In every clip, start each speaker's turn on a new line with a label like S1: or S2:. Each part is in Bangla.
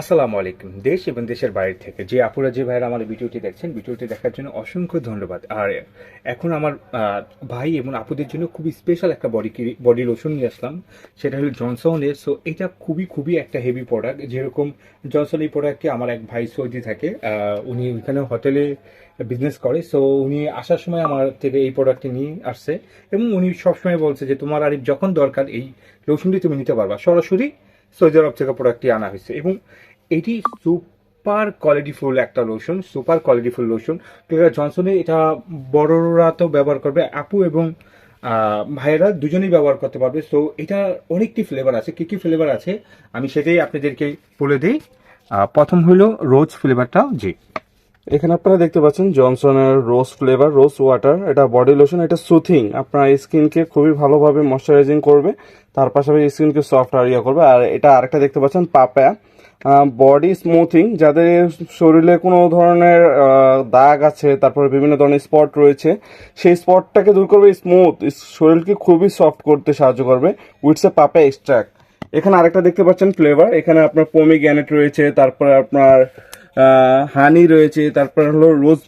S1: আসসালামু আলাইকুম। দেশ এবং দেশের বাইরে থেকে যে আপুরা, যে ভাইয়েরা আমার ভিডিওটি দেখছেন, ভিডিওটি দেখার জন্য অসংখ্য ধন্যবাদ। আর এখন আমার ভাই এবং আপুদের জন্য খুবই স্পেশাল একটা বডি বডি লোশন নিয়ে আসলাম। সেটা হলো জনসনের সো এটা খুবই খুবই একটা হেভি প্রোডাক্ট যেরকম জনসন এই প্রোডাক্টকে আমার এক ভাই সৌদি থাকে উনি ওইখানে হোটেলে বিজনেস করে। সো উনি আসার সময় আমার থেকে এই প্রোডাক্টটি নিয়ে আসছে। এবং উনি সবসময় বলছে যে, তোমার আর যখন দরকার এই লোশনটি তুমি নিতে পারবা। সরাসরি সৌদি আরব থেকে প্রোডাক্টটি আনা হয়েছে। এবং এটি সুপার কোয়ালিটিফুল একটা lotion super qualityful lotion clear জনসনে এটা বড়রা তো ব্যবহার করবে, আপু এবং ভাইয়েরা দুজনেই ব্যবহার করতে পারবে। সো এটা অনেকটি ফ্লেভার আছে। কী কী ফ্লেভার আছে? আমি সেটাই আপনাদেরকে বলে দিই। প্রথম হলো রোজ ফ্লেভারটা জি।
S2: এখানে আপনারা দেখতে পাচ্ছেন জনসনের রোজ ফ্লেভার, রোজ ওয়াটার, এটা বডি লোশন, এটা সুথিং। আপনার স্কিনকে খুবই ভালোভাবে ময়শ্চারাইজিং করবে, তার পাশাপাশি স্কিনকে সফট আরিয়া করবে। আর এটা আরেকটা দেখতে পাচ্ছেন, পাপায়া। বডি স্মুথিং, যাদের শরীরে কোনো ধরনের দাগ আছে, তারপরে বিভিন্ন ধরনের স্পট রয়েছে, সেই স্পটটাকে দূর করবে স্মুথ। শরীরকে খুবই সফট করতে সাহায্য করবে উইটস এ পাপা এক্সট্রাক্ট। এখানে আরেকটা দেখতে পাচ্ছেন ফ্লেভার, এখানে আপনার পমি গ্যানেট রয়েছে, তারপরে আপনার হানি রয়েছে, তারপর হলো রোজ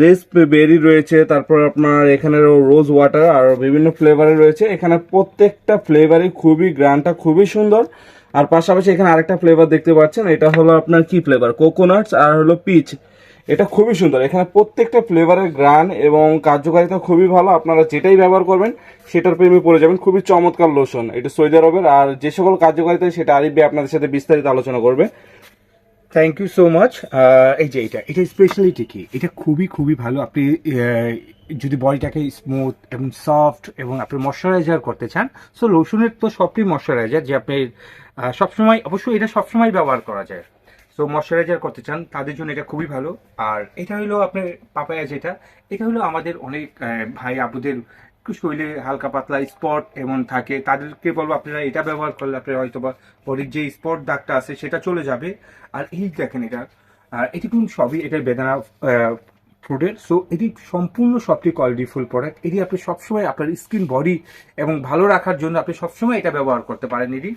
S2: রেস বেরি রয়েছে, তারপর আপনার এখানে রোজ ওয়াটার আর বিভিন্ন ফ্লেভারে রয়েছে। এখানে প্রত্যেকটা ফ্লেভারই খুবই গ্রানটা খুবই সুন্দর। আর পাশাপাশি এখানে আরেকটা ফ্লেভার দেখতে পাচ্ছেন, এটা হলো আপনার কি ফ্লেভার কোকোনাটস আর হলো পিচ এটা খুবই সুন্দর। এখানে প্রত্যেকটা ফ্লেভারের গ্রান এবং কার্যকারিতা খুবই ভালো। আপনারা যেটাই ব্যবহার করবেন, সেটার প্রেমে পড়ে যাবেন। খুবই চমৎকার লোশন এটা সৌদি আরবের আর যে সকল কার্যকারিতা সেটা আরিফ আপনাদের সাথে বিস্তারিত আলোচনা করবে।
S1: থ্যাংক ইউ সো মাচ এই যে এটা এটা স্পেশালিটি কি এটা খুবই খুবই ভালো। আপনি যদি বডিটাকে স্মুথ এবং সফট এবং আপনি ময়শ্চারাইজার করতে চান সো লোশনের তো সবটি ময়শ্চারাইজার যে আপনি সবসময়, অবশ্যই এটা সবসময় ব্যবহার করা যায়। সো ময়শ্চারাইজার করতে চান, তাদের জন্য এটা খুবই ভালো। আর এটা হলো আপনার পাপায়া যেটা, এটা হলো আমাদের অনেক ভাই আপুদের একটু শরীরে হালকা পাতলা স্পট এমন থাকে, তাদেরকে বলব আপনারা এটা ব্যবহার করলে আপনার হয়তো বা বডির যে স্পট দাগটা আছে সেটা চলে যাবে। আর এই দেখেন এটা, আর এটি কিন্তু সবই এটা বেদানা ফ্রুটের সো এটি সম্পূর্ণ সবটি কোয়ালিটিফুল প্রোডাক্ট এটি আপনি সবসময় আপনার স্কিন বডি এবং ভালো রাখার জন্য আপনি সবসময় এটা ব্যবহার করতে পারেন এটি।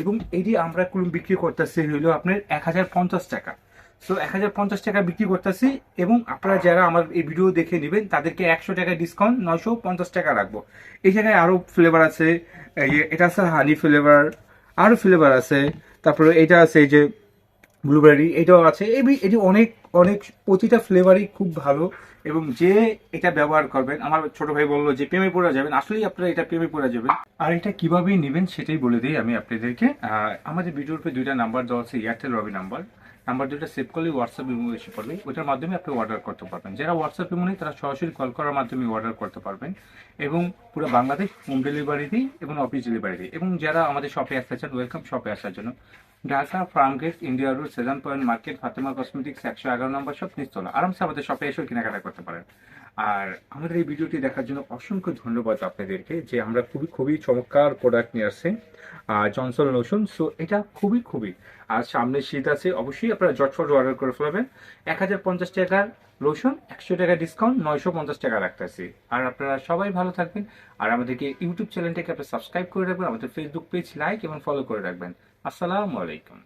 S1: এবং এটি আমরা কুলুম বিক্রি করতেছি হইল আপনার এক হাজার পঞ্চাশ টাকা। সো এক হাজার পঞ্চাশ টাকা বিক্রি করতেছি এবং আপনারা যারা আমার এই ভিডিও দেখে নেবেন, তাদেরকে একশো টাকা ডিসকাউন্ট নয়শো পঞ্চাশ টাকা রাখব। এই জায়গায় আরও ফ্লেভার আছে এটা আছে হানি ফ্লেভার আরও ফ্লেভার আছে। তারপরে এটা আছে এই যে ব্লুবেরি এটাও আছে। এমনি- এটি অনেক অনেক প্রতিটা ফ্লেভারই খুব ভালো এবং যে এটা ব্যবহার করবেন, আমার ছোট ভাই বলল যে প্রেমে পড়া যাবেন। আসলেই আপনারা এটা প্রেমে পড়া যাবেন। আর এটা কীভাবে নেবেন সেটাই বলে দিই আমি আপনাদেরকে। আমাদের ভিডিওর উপরে দুইটা নাম্বার দেওয়া আছে এয়ারটেল রবি নাম্বার নাম্বার দুটো সেভ করলে হোয়াটসঅ্যাপ ইমো এসে পড়বে। ওইটার মাধ্যমে আপনি অর্ডার করতে পারবেন। যারা হোয়াটসঅ্যাপ ইমো নেই, তারা সরাসরি কল করার মাধ্যমে অর্ডার করতে পারবেন। এবং পুরো বাংলাদেশ হোম ডেলিভারি দিই এবং অফিস ডেলিভারি দিই এবং যারা আমাদের শপে আসতে চান ওয়েলকাম শপে আসার জন্য। Dhaka farm gate India road Sezan point market, Fatema cosmetics, একশো এগারো নম্বর সব নিস্তলা আরামসে আমাদের শপে এসেও কেনাকাটা করতে পারেন। আর আমাদের এই ভিডিওটি দেখার জন্য অসংখ্য ধন্যবাদ আপনাদেরকে যে আমরা খুবই খুবই চমৎকার প্রোডাক্ট নিয়ে আসছি জনসন লোশন সো এটা খুবই খুবই, আর সামনে শীত আছে, অবশ্যই আপনারা জটফট অর্ডার করে ফেলবেন। এক হাজার পঞ্চাশ টাকার লোশন একশো টাকা ডিসকাউন্ট নয়শো পঞ্চাশ টাকা রাখতেছি। আর আপনারা সবাই ভালো থাকবেন, আর আমাদেরকে ইউটিউব চ্যানেলটাকে আপনারা সাবস্ক্রাইব করে রাখবেন, আমাদের ফেসবুক পেজ লাইক এবং ফলো করে রাখবেন। আসসালামু আলাইকুম।